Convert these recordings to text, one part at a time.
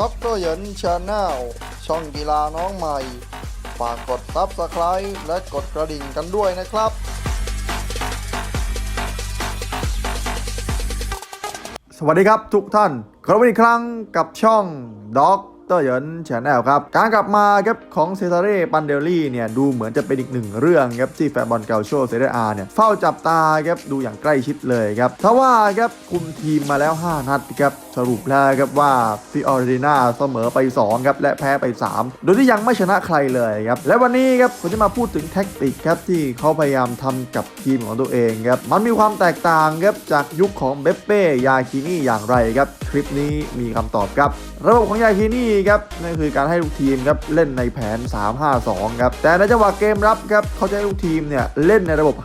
ด็อกเตอร์เหยินชาแนลช่องกีฬาน้องใหม่ ฝากกดซับสไคร b ์และกดกระดิ่งกันด้วยนะครับ สวัสดีครับทุกท่านกลับมาอีกครั้งกับช่องด็อกเตอร์เหยินชาแนลครับ การกลับมาครับของเซตาเร่ปันเดลลี่เนี่ย ดูเหมือนจะเป็นอีกหนึ่งเรื่องครับ ที่แฟนบอลเกาโชเซเรอาเนี่ย เฝ้าจับตาครับ ดูอย่างใกล้ชิดเลยครับถ้าว่าครับคุมทีมมาแล้ว 5 นัดครับสรุปแล้วครับว่าฟิออร์ดินาเสมอไป2ครับและแพ้ไป 3 โดยที่ยังไม่ชนะใครเลยครับและวันนี้ครับผมจะมาพูดถึงแท็กติกครับที่เขาพยายามทำกับทีมของตัวเองครับมันมีความแตกต่างครับจากยุคของเบปเป้ยาคินี่อย่างไรครับคลิปนี้มีคำตอบครับ ระบบของยาคินี่ครับนั่นคือการให้ลูกทีมครับเล่นในแผน 3-5-2ครับแต่ในจังหวะเกมรับครับเขาจะให้ลูกทีมเนี่ยเล่นในระบบ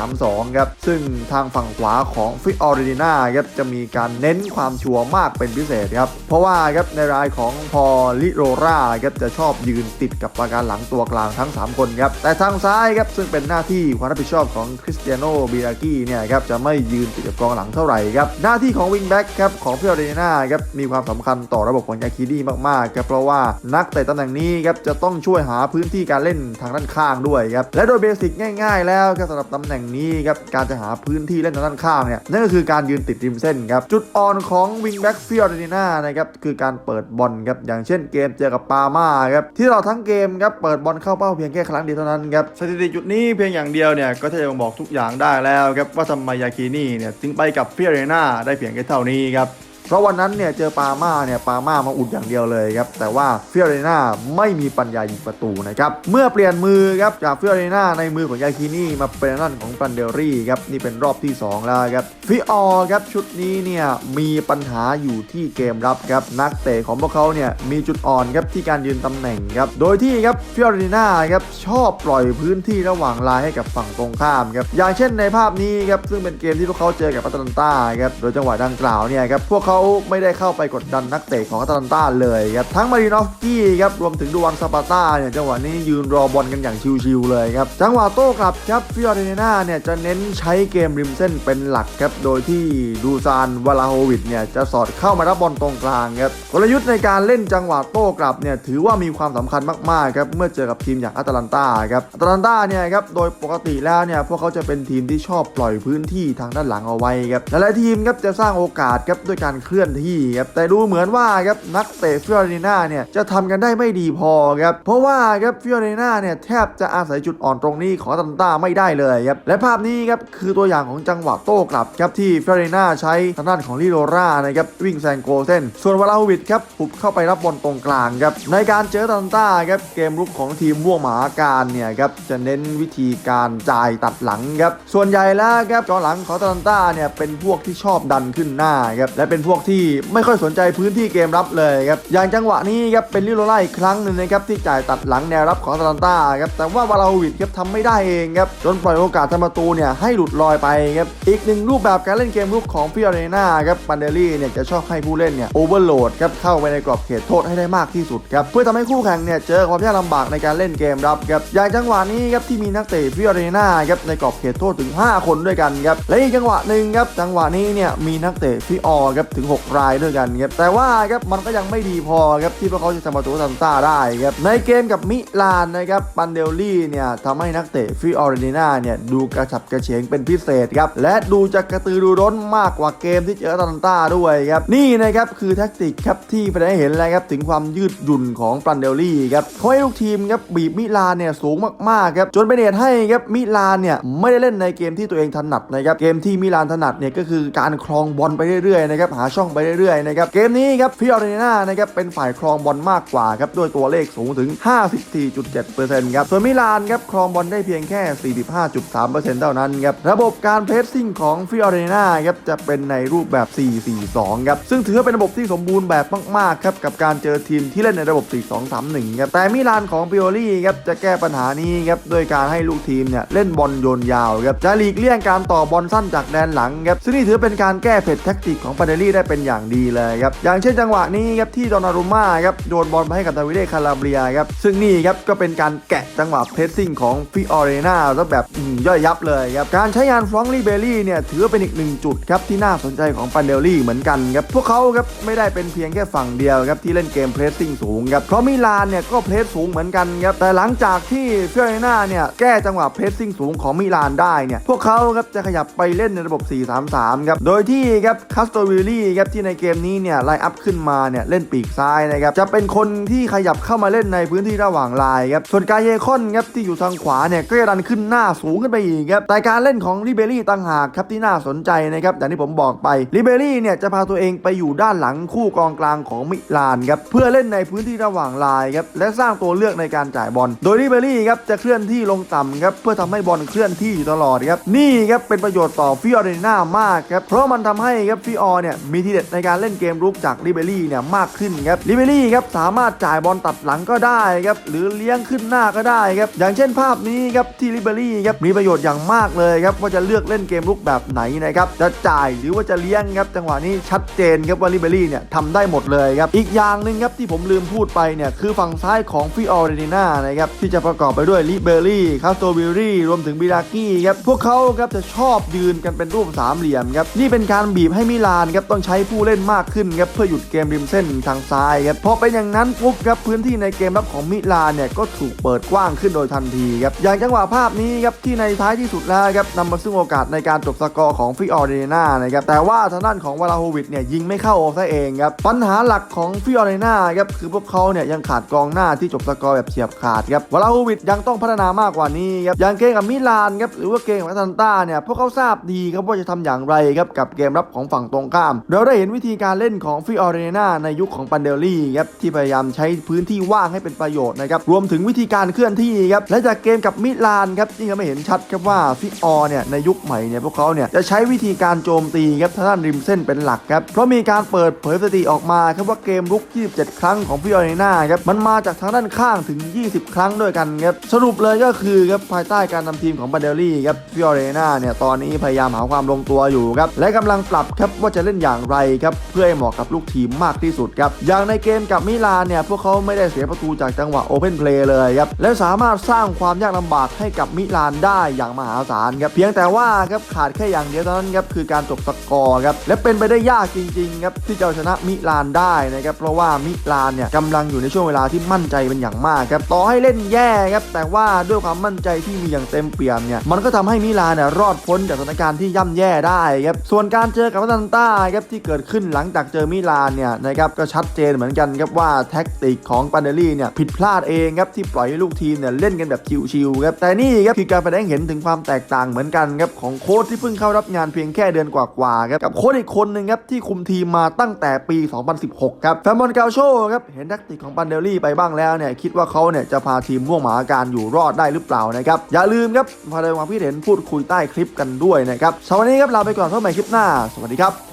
5-3-2ครับซึ่งทางฝั่งขวาของฟิออรินาครับจะมีการเน้นความชัวร์มากเป็นพิเศษครับ เพราะว่าครับในรายของพอลิโรราครับจะชอบยืนติดกับประการหลังตัวกลางทั้ง 3 คนครับ แต่ทางซ้ายครับซึ่งเป็นหน้าที่ความรับผิดชอบของคริสเตียโนบิรากี้เนี่ยครับจะไม่ยืนติดกับกองหลังเท่าไหร่ครับ หน้าที่ของวิงแบ็กครับของฟิออรินาครับมีความสำคัญต่อระบบของยาคิดีมากๆครับเพราะว่านักเตะตำแหน่งนี้ครับจะต้องช่วยหาพื้นที่การเล่นทางด้านข้างด้วยครับและโดยเบสิกง่าย ๆ แล้วครับสำหรับตำแหน่งนี้ครับการจะหาพื้นที่เล่นทางด้านข้างเนี่ยนั่นก็คือการยืนติดริมเส้นครับจุดอ่อนของวิงแบ็กฟิออรินานะครับคือการเปิดบอลครับอย่างเช่นเกมเจอกับปาม่าครับที่เราทั้งเกมครับเปิดบอลเข้าเป้าเพียงแค่ครั้งเดียวเท่านั้นครับสถิติจุดนี้เพียงอย่างเดียวเนี่ยก็จะบอกทุกอย่างได้แล้วครับว่าทำไมยาคินี่เนี่ยถึงไปกับฟิออรินาได้เพียงแค่เท่านี้ครับ เพราะวันนั้นเนี่ยเจอปาม่าเนี่ยปาม่ามาอุดอย่างเดียวเลยครับแต่ว่าเฟิออเรนาไม่มีปัญญายิงประตูนะครับเมื่อเปลี่ยนมือครับจากเฟิออเรนาในมือของยาคินี่มาเป็นนั่นของปันเดลรี่ครับนี่เป็นรอบที่ 2 แล้วครับฟิออครับชุดนี้เนี่ยมีปัญหาอยู่ที่เกมรับครับนักเตะของพวกเขาเนี่ยมีจุดอ่อนครับที่การยืนตำแหน่งครับโดยที่ครับเฟิออเรนาครับชอบปล่อยพื้นที่ระหว่างลายให้กับฝั่งตรงข้ามครับอย่างเช่นในภาพนี้ครับซึ่งเป็นเกมที่พวกเขาเจอกับปัตตันตาครับโดยจังหวะดังกล่าวเนี่ยครับพวกเขาาไม่ได้เข้าไปกดดันนักเตะของอัตแลนตาเลยครับทั้งมารินอฟกี้ครับรวมถึงดูวันซาปาต้าเนี่ยจังหวะนี้ยืนรอบอลกันอย่างชิวๆเลยครับจังหวะโต้กลับครับฟิออเรนนาเนี่ยจะเน้นใช้เกมริมเส้นเป็นหลักครับโดยที่ดูซานวาลาโฮวิดเนี่ยจะสอดเข้ามารับบอลตรงกลางครับกลยุทธ์ในการเล่นจังหวะโต้กลับเนี่ยถือว่ามีความสำคัญมากๆครับเมื่อเจอกับทีมอย่างอัตแลนตาครับอัตแลนตาเนี่ยครับโดยปกติแล้วเนี่ยพวกเขาจะเป็นทีมที่ชอบปล่อยพื้นที่ทางด้านหลังเอาไว้ครับหลายทีมครับจะสร้างโอกาสครับด้วยการเคลื่อนที่ครับแต่ดูเหมือนว่าครับนักเตะฟิออเรนาเนี่ยจะทำกันได้ไม่ดีพอครับเพราะว่าครับฟิออเรนาเนี่ยแทบจะอาศัยจุดอ่อนตรงนี้ของอันต้าไม่ได้เลยครับและภาพนี้ครับคือตัวอย่างของจังหวะโต้กลับครับที่ฟิออเรนาใช้ทางด้านของลิโรรานะครับวิ่งแซงโกเส้น ส่วนวาลาวิดครับหุบเข้าไปรับบอลตรงกลางครับในการเจออันต้าครับเกมรุกของทีมม่วงหมาการเนี่ยครับจะเน้นวิธีการจ่ายตัดหลังครับส่วนใหญ่แล้วครับจอหลังของอันต้าเนี่ยเป็นพวกที่ชอบดันขึ้นหน้าครับและเป็นพวกที่ไม่ค่อยสนใจพื้นที่เกมรับเลยครับอย่างจังหวะนี้ครับเป็นลิโรไล่าอีกครั้งหนึ่งนะครับที่จ่ายตัดหลังแนวรับของอัตแลนตาครับแต่ว่าวาลาวิดครับทำไม่ได้เองครับจนปล่อยโอกาสทำประตูเนี่ยให้หลุดลอยไปครับอีกหนึ่งรูปแบบการเล่นเกมรุกของฟิออเรนาครับปันเดลี่เนี่ยจะชอบให้ผู้เล่นเนี่ยโอเวอร์โหลดครับเข้าไปในกรอบเขตโทษให้ได้มากที่สุดครับเพื่อทำให้คู่แข่งเนี่ยเจอความยากลำบากในการเล่นเกมรับครับอย่างจังหวะนี้ครับที่มีนักเตะฟิออเรนาครับในกรอบเขตโทษถึง 5 คนด้วยกันครับและอีกจังหวะหนึ่งครับจังหวะนี้เนี่ยมีนักเตะฟิออครับถึง6 รายด้วยกันครับแต่ว่าครับมันก็ยังไม่ดีพอครับที่พวกเขาจะทำประตูซันต้าได้ครับในเกมกับมิลานนะครับปันเดลลี่เนี่ยทำให้นักเตะฟิออเรนาเนี่ยดูกระฉับกระเฉงเป็นพิเศษครับและดูจะกระตือรือร้นมากกว่าเกมที่เจอตันต้าด้วยครับนี่นะครับคือแท็กติกครับที่ไปได้เห็นแล้วครับถึงความยืดหยุ่นของปันเดลลี่ครับเขาให้ลูกทีมครับบีบมิลานเนี่ยสูงมากๆครับจนเป็นเหตุให้ครับมิลานเนี่ยไม่ได้เล่นในเกมที่ตัวเองถนัดนะครับเกมที่มิลานถนัดเนี่ยก็คือการครองบอลไปเรื่อยๆนะครับหาช่องไปเรื่อยๆนะครับเกมนี้ครับฟิออเรนานะครับเป็นฝ่ายครองบอลมากกว่าครับด้วยตัวเลขสูงถึง 54.7%ครับส่วนมิลานครับครองบอลได้เพียงแค่ 45.3%เท่านั้นครับระบบการเพรสซิ่งของฟิออเรนาครับจะเป็นในรูปแบบ 4-4-2 ครับซึ่งถือว่าเป็นระบบที่สมบูรณ์แบบมากๆครับกับการเจอทีมที่เล่นในระบบ 4-2-3-1 ครับแต่มิลานของปิโอลี่ครับจะแก้ปัญหานี้ครับโดยการให้ลูกทีมเนี่ยเล่นบอลโยนยาวครับจะหลีกเลี่ยงการต่อบอลสั้นจากแดนหลังครับซึ่งนี่ถือเป็นการแก้เผ็ดแท็กติกของปาเดลี่ได้ได้เป็นอย่างดีเลยครับอย่างเช่นจังหวะนี้ครับที่ดอนารุม่าครับโดนบอลไปให้กับดาวิเดคาราเบียครับซึ่งนี่ครับก็เป็นการแกะจังหวะเพรสซิ่งของฟิออเรนาแล้วแบบย่อยยับเลยครับการใช้งานฟรองลี่เบลลี่เนี่ยถือเป็นอีกหนึ่งจุดครับที่น่าสนใจของปันเดลลี่เหมือนกันครับพวกเขาครับไม่ได้เป็นเพียงแค่ฝั่งเดียวครับที่เล่นเกมเพรสซิ่งสูงครับเพราะมิลานเนี่ยก็เพรสสูงเหมือนกันครับแต่หลังจากที่ฟิออเรนาเนี่ยแก้จังหวะเพรสซิ่งสูงของมิลานได้เนี่ยพวกเขาครับจะขยับไปเล่นในระบบ 4-3-3 ครับโดยที่ครับคัสโตวิลลี่ครับที่ในเกมนี้เนี่ยไลน์อัพขึ้นมาเนี่ยเล่นปีกซ้ายนะครับจะเป็นคนที่ขยับเข้ามาเล่นในพื้นที่ระหว่างลายครับส่วนกายเยคอนครับที่อยู่ทางขวาเนี่ยก็จะดันขึ้นหน้าสูงขึ้นไปอีกครับแต่การเล่นของลิเบรี่ต่างหากครับที่น่าสนใจนะครับอย่างที่ผมบอกไปลิเบรี่เนี่ยจะพาตัวเองไปอยู่ด้านหลังคู่กองกลางของมิลานครับเพื่อเล่นในพื้นที่ระหว่างลายครับและสร้างตัวเลือกในการจ่ายบอลโดยลิเบรี่ครับจะเคลื่อนที่ลงต่ำครับเพื่อทำให้บอลเคลื่อนที่อยู่ตลอดครับนี่ครับเป็นประโยชน์ต่อฟิออเรน่ามากครับเพราะมันทำให้ครับฟิออเนี่ยมีทีเด็ดในการเล่นเกมรุกจากลิเบรี่เนี่ยมากขึ้นครับลิเบรี่ครับสามารถจ่ายบอลตัดหลังก็ได้ครับหรือเลี้ยงขึ้นหน้าก็ได้ครับอย่างเช่นภาพนี้ครับที่ลิเบรี่ครับมีประโยชน์อย่างมากเลยครับว่าจะเลือกเล่นเกมรุกแบบไหนนะครับจะจ่ายหรือว่าจะเลี้ยงครับจังหวะนี้ชัดเจนครับว่าลิเบรี่เนี่ยทำได้หมดเลยครับอีกอย่างหนึ่งครับที่ผมลืมพูดไปเนี่ยคือฝั่งซ้ายของฟิออเรน่านะครับที่จะประกอบไปด้วยลิเบรี่คาสโตวิรี่รวมถึงบิรากี้ครับพวกเขาครับจะชอบยืนกันเป็นรูปสามเหลี่ยมครับนี่เป็นการบีบให้มิลานครับต้องใช้ผู้เล่นมากขึ้นครับเพื่อหยุดเกมริมเส้นทางซ้ายครับพอเป็นอย่างนั้นปุ๊บครับพื้นที่ในเกมรับของมิลานเนี่ยก็ถูกเปิดกว้างขึ้นโดยทันทีครับอย่างจังหวะภาพนี้ครับที่ในท้ายที่สุดแล้วครับนำมาซึ่งโอกาสในการจบสกอร์ของฟิออเรน่านะครับแต่ว่าทางด้านของวาลาโฮวิชเนี่ยยิงไม่เข้าซะเองครับปัญหาหลักของฟิออเรน่าครับคือพวกเขาเนี่ยยังขาดกองหน้าที่จบสกอร์แบบเฉียบขาดครับวาลาโฮวิชยังต้องพัฒนามากกว่านี้ครับอย่างเกมกับมิลานครับหรือว่าเกมกับแอตแลนต้าเนี่ยพวกเขาทราบดีครับว่าจะทำอย่างไรครับกับเกมรับของฝั่งตรงข้ามเราได้เห็นวิธีการเล่นของฟิออเรน่าในยุคของปันเดลลี่ครับที่พยายามใช้พื้นที่ว่างให้เป็นประโยชน์นะครับรวมถึงวิธีการเคลื่อนที่ครับและจากเกมกับมิลานครับยิ่งทำให้เห็นชัดครับว่าฟิออเนี่ยในยุคใหม่เนี่ยพวกเขาเนี่ยจะใช้วิธีการโจมตีครับทางด้านริมเส้นเป็นหลักครับเพราะมีการเปิดเผยสถิติออกมาครับว่าเกมรุก 27 ครั้งของฟิออเรน่าครับมันมาจากทางด้านข้างถึง 20 ครั้งด้วยกันครับสรุปเลยก็คือครับภายใต้การนำทีมของบันเดลลี่ครับฟิออเรน่าเนี่ยตอนนี้พยายามหาความลงตัวอยู่ครับและกำลังปรับครับว่าจะเล่นอย่างไรครับเพื่อให้เหมาะกับลูกทีมมากที่สุดครับอย่างในเกมกับมิลานเนี่ยพวกเขาไม่ได้เสียประตูจากจังหวะโอเพนเพลย์เลยครับและสามารถสร้างความยากลำบากให้กับมิลานได้อย่างมหาศาลครับเพียงแต่ว่าครับขาดแค่อย่างเดียวเท่านั้นครับคือการจบสกอร์ครับและเป็นไปได้ยากจริงๆครับที่จะชนะมิลานได้นะครับเพราะว่ามิลานเนี่ยกำลังอยู่ในช่วงเวลาที่มั่นใจเป็นอย่างมากครับต่อให้เล่นแย่ครับแต่ว่าด้วยความมั่นใจที่มีอย่างเต็มเปี่ยมเนี่ยมันก็ทำให้มิลานเนี่ยรอดพ้นจากสถานการณ์ที่ย่ำแย่ได้ครับส่วนการเจอกับอาตันต้าครับที่เกิดขึ้นหลังจากเจอมิลานเนี่ยนะครับก็ชัดเจนเหมือนกันครับว่าแท็กติกของปานเนลลี่เนี่ยผิดพลาดเองครับที่ปล่อยให้ลูกทีมเนี่ยเล่นกันแบบชิวๆครับแต่นี่ครับคือการแสดงเห็นถึงความแตกต่างเหมือนกันครับของโค้ชที่เพิ่งเข้ารับงานเพียงแค่เดือนกว่าๆครับกับโค้ชอีกคนหนึ่งครับที่คุมทีมมาตั้งแต่ปี 2016 ครับแฟนบอลกาโชครับเห็นแท็กติกของปานเนลลี่ไปบ้างแล้วเนี่ยคิดว่าเขาเนี่ยจะพาทีมม่วงหมาการอยู่รอดได้หรือเปล่านะครับอย่าลืมครับมาแสดงความคิดเห็นพูดคุยใต้คลิปกันด้วยนะครับสำหรับวันนี้ครับลาไปก่อนพบใหม่คลิปหน้า สวัสดีครับ